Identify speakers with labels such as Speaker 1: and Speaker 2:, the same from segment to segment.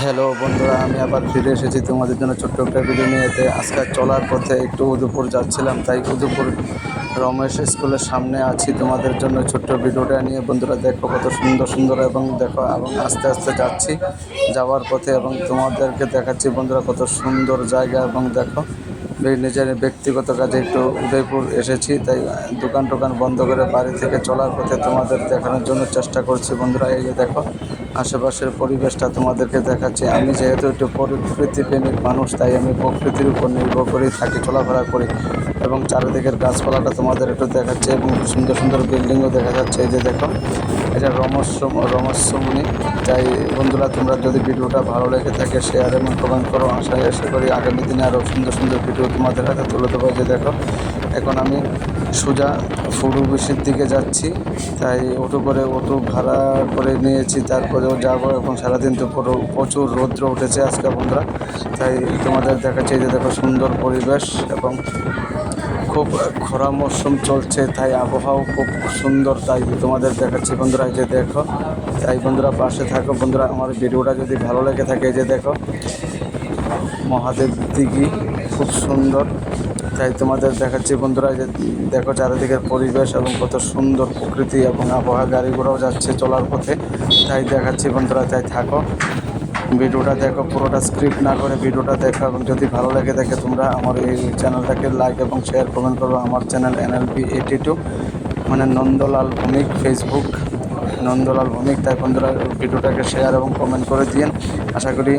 Speaker 1: Hello বন্ধুরা, আমি আবার ফিরে এসেছি তোমাদের জন্য ছোট্ট একটা ভিডিও নিয়ে। এতে আজকে চলার পথে একটু উদয়পুর যাচ্ছিলাম, তাই উদয়পুর রমেশ স্কুলের সামনে আছি তোমাদের জন্য ছোট্ট ভিডিওটা নিয়ে। বন্ধুরা, দেখো কত সুন্দর সুন্দর এবং দেখো এবং আস্তে আস্তে যাচ্ছি যাওয়ার পথে এবং তোমাদেরকে দেখাচ্ছি বন্ধুরা কত সুন্দর জায়গা এবং দেখো নিজের ব্যক্তিগত কাজে একটু উদয়পুর এসেছি, তাই দোকান টোকান বন্ধ করে বাড়ি থেকে চলার পথে তোমাদের দেখানোর জন্য চেষ্টা করছি। বন্ধুরা, এই যে দেখো আশেপাশের পরিবেশটা তোমাদেরকে দেখাচ্ছি। আমি যেহেতু একটু প্রকৃতি প্রেমিক মানুষ, তাই আমি প্রকৃতির উপর নির্ভর করেই থাকি, চলাফেরা করি এবং চারিদিকের গাছপালাটা তোমাদের একটু দেখাচ্ছে এবং সুন্দর সুন্দর বিল্ডিংও দেখা যাচ্ছে। এই যে দেখো এটা রমস্য রমস্যমণি তাই বন্ধুরা, তোমরা যদি ভিডিওটা ভালো লেগে থাকে শেয়ার এবং কমেন্ট করো। আশা আশা করি আগামী দিনে আরও সুন্দর সুন্দর ভিডিও তোমাদের হাতে তুলে দেবো। যে দেখো এখন আমি সোজা ফুরু বিশির দিকে যাচ্ছি। তাই অটো করে, অটো ভাড়া করে নিয়েছি, তারপরেও যাব এখন সারাদিন তো পুরো প্রচুর রৌদ্র উঠেছে আজকে বন্ধুরা। তাই তোমাদের দেখাচ্ছি যে দেখো সুন্দর পরিবেশ এবং খুব খরা মরশুম চলছে, তাই আবহাওয়া খুব সুন্দর। তাই তোমাদের দেখাচ্ছি বন্ধুরা যে দেখো। তাই বন্ধুরা পাশে থাকো। বন্ধুরা, আমার ভিডিওটা যদি ভালো লেগে থাকে যে দেখো। মহাদেব দিঘি, খুব সুন্দর। তাই তোমাদের দেখাচ্ছি বন্ধুরা যে দেখো চারিদিকের পরিবেশ এবং কত সুন্দর প্রকৃতি এবং আবহাওয়া। গাড়ি ঘোড়াও যাচ্ছে চলার পথে। তাই দেখাচ্ছি বন্ধুরা, তাই থাকো। ভিডিওটা দেখো, পুরোটা স্ক্রিপ্ট না করে ভিডিওটা দেখো এবং যদি ভালো লাগে দেখে তোমরা আমার এই চ্যানেলটাকে লাইক এবং শেয়ার কমেন্ট করো আমার চ্যানেল এনএলপি এইটি টু মানে নন্দলাল ভৌমিক ফেসবুক নন্দলাল ভৌমিক। তাই বন্ধুরা, ভিডিওটাকে শেয়ার এবং কমেন্ট করে দিন আশা করি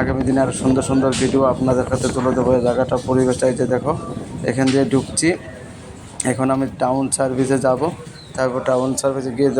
Speaker 1: আগামী দিনে আরও সুন্দর সুন্দর ভিডিও আপনাদের কাছে তুলে দেবো। জায়গাটা পরিবেশটা এই যে দেখো। এখান দিয়ে ঢুকছি। এখন আমি টাউন সার্ভিসে যাব। তারপর টাউন সার্ভিসে গিয়ে